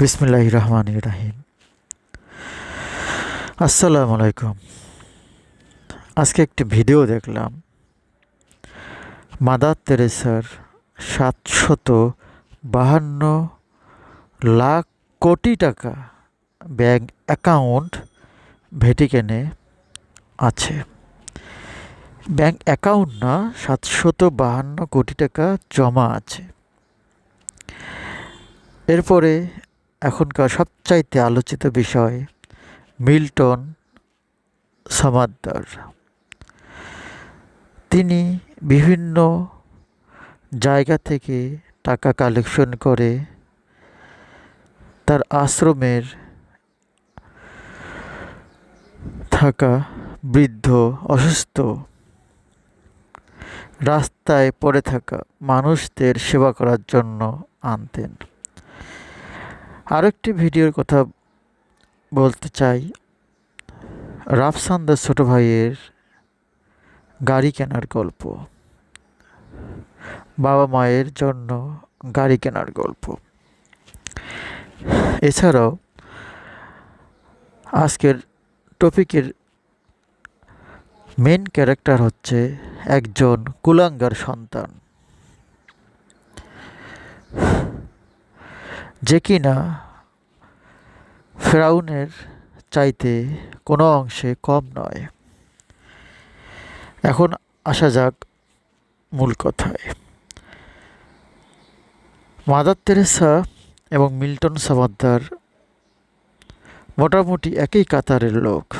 বিসমিল্লাহ রহমান রাহিম। আসসালামু আলাইকুম। আজকে একটি ভিডিও দেখলাম। মাদার তেরেসার সাতশত বাহান্ন লাখ কোটি টাকা ব্যাংক অ্যাকাউন্ট ভ্যাটিকানে আছে। ব্যাংক অ্যাকাউন্ট না, সাতশত বাহান্ন কোটি টাকা জমা আছে। এরপরে এখনকার সবচাইতে আলোচিত বিষয় মিল্টন সামাদ্দার। তিনি বিভিন্ন জায়গা থেকে টাকা কালেকশন করে তার আশ্রমের থাকা বৃদ্ধ, অসুস্থ রাস্তায় পড়ে থাকা মানুষদের সেবা করার জন্য আনতেন। আরেকটি ভিডিওর কথা বলতে চাই। রাফসান্দার ছোট ভাইয়ের গাড়ি কেনার গল্প। বাবা মায়ের জন্য গাড়ি কেনার গল্প। এছাড়াও আজকের টপিকের মেন ক্যারেক্টার হচ্ছে একজন কুলাঙ্গার সন্তান। যে কিনা ফেরাউনের চাইতে কোনো অংশে কম নয়। এখন আসা যাক মূল কথায়। মাদার তেরেসা এবং মিল্টন সামাদ্দার মোটামুটি একই কাতারের লোক।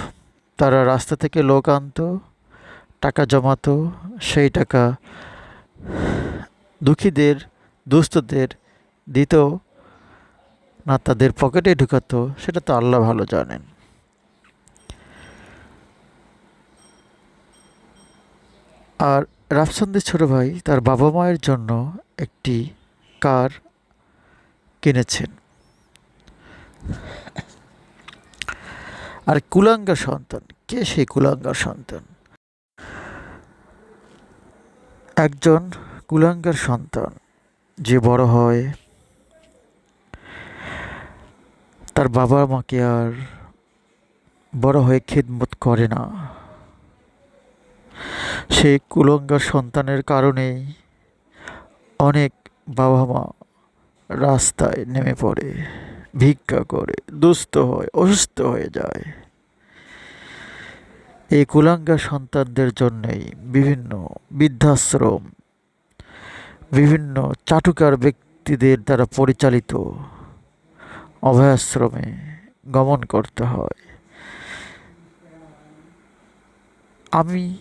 তারা রাস্তা থেকে লোক আনতো, টাকা জমাতো, সেই টাকা দুঃখীদের, দুস্থদের দিত না তাদের পকেটে ঢুকাতো, সেটা তো আল্লাহ ভালো জানেন। আর রাফসান্দের ছোট ভাই তার বাবা মায়ের জন্য একটি কার কিনেছেন। আর কুলাঙ্গার সন্তান, কে সেই কুলাঙ্গার সন্তান? একজন কুলাঙ্গার সন্তান, যে বড় হয় তার বাবা মাকে আর বড় হয়ে খেদমত করে না। সেই কুলঙ্গার সন্তানের কারণেই অনেক বাবা মা রাস্তায় নেমে পড়ে, ভিক্ষা করে, দুস্থ হয়, অসুস্থ হয়ে যায়। এই কুলাঙ্গার সন্তানদের জন্যেই বিভিন্ন বৃদ্ধাশ্রম, বিভিন্ন চাটুকার ব্যক্তিদের দ্বারা পরিচালিত অভয়াশ্রমে গমন করতে হয়। আমি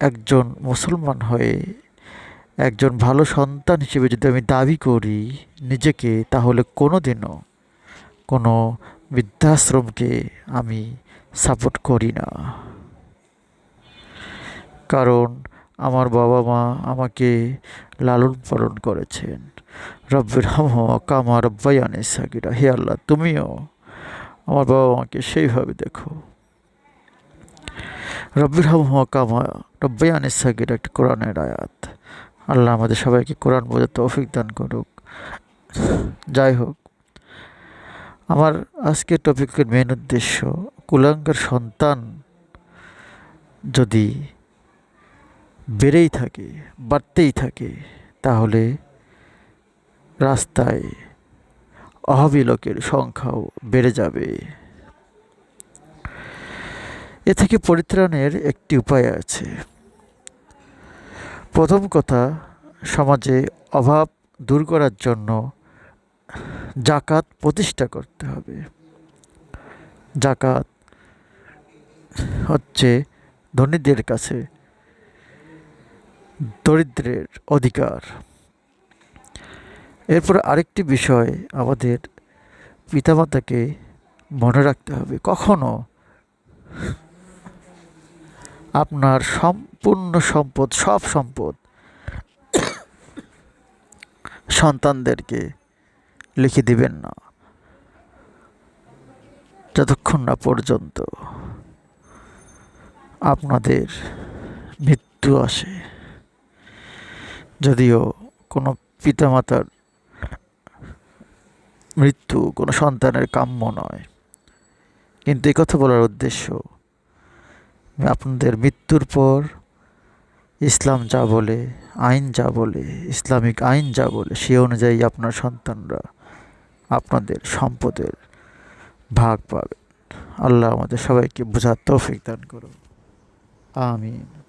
একজন মুসলমান হয়ে একজন ভালো সন্তান হিসেবে যদি আমি দাবি করি নিজেকে, তাহলে কোনো দিনও কোনো বৃদ্ধাশ্রমকে আমি সাপোর্ট করি না। কারণ আমার বাবা মা আমাকে লালন পালন করেছেন। রব্বির হাম কামা রব্বাইয়ানে সাকিরা হে আল্লাহ, তুমিও আমার বাবা মাকে সেইভাবে দেখো। রব্বির হাম কামা রব্বাইয়ানে সাকিরা একটি কোরআনের আয়াত। আল্লাহ আমাদের সবাইকে কোরআন বোঝার তৌফিক দান করুক। যাই হোক, আমার আজকের টপিকের মেন উদ্দেশ্য, কুলাঙ্গার সন্তান যদি বেড়েই থাকে, বাড়তেই থাকে, তাহলে রাস্তায় অভাবী লোকের সংখ্যাও বেড়ে যাবে। এ থেকে পরিত্রাণের একটি উপায় আছে। প্রথম কথা, সমাজে অভাব দূর করার জন্য জাকাত প্রতিষ্ঠা করতে হবে। জাকাত হচ্ছে ধনীদের কাছে দরিদ্রের অধিকার। এরপর আরেকটি বিষয় আমাদের পিতামাতাকে মনে রাখতে হবে। কখনো আপনার সম্পূর্ণ সম্পদ, সব সম্পদ সন্তানদেরকে লিখে দিবেন না। যতক্ষণ না পর্যন্ত আপনাদের মৃত্যু আসে, যদিও কোনো পিতামাতার মৃত্যু কোনো সন্তানের কাম্য নয়। কিন্তু এই কথা বলার উদ্দেশ্য, আপনাদের মৃত্যুর পর ইসলাম যা বলে, আইন যা বলে, ইসলামিক আইন যা বলে, সে অনুযায়ী আপনার সন্তানরা আপনাদের সম্পদের ভাগ পাবে আল্লাহ আমাদের সবাইকে বোঝার তৌফিক দান করুন। আমিন।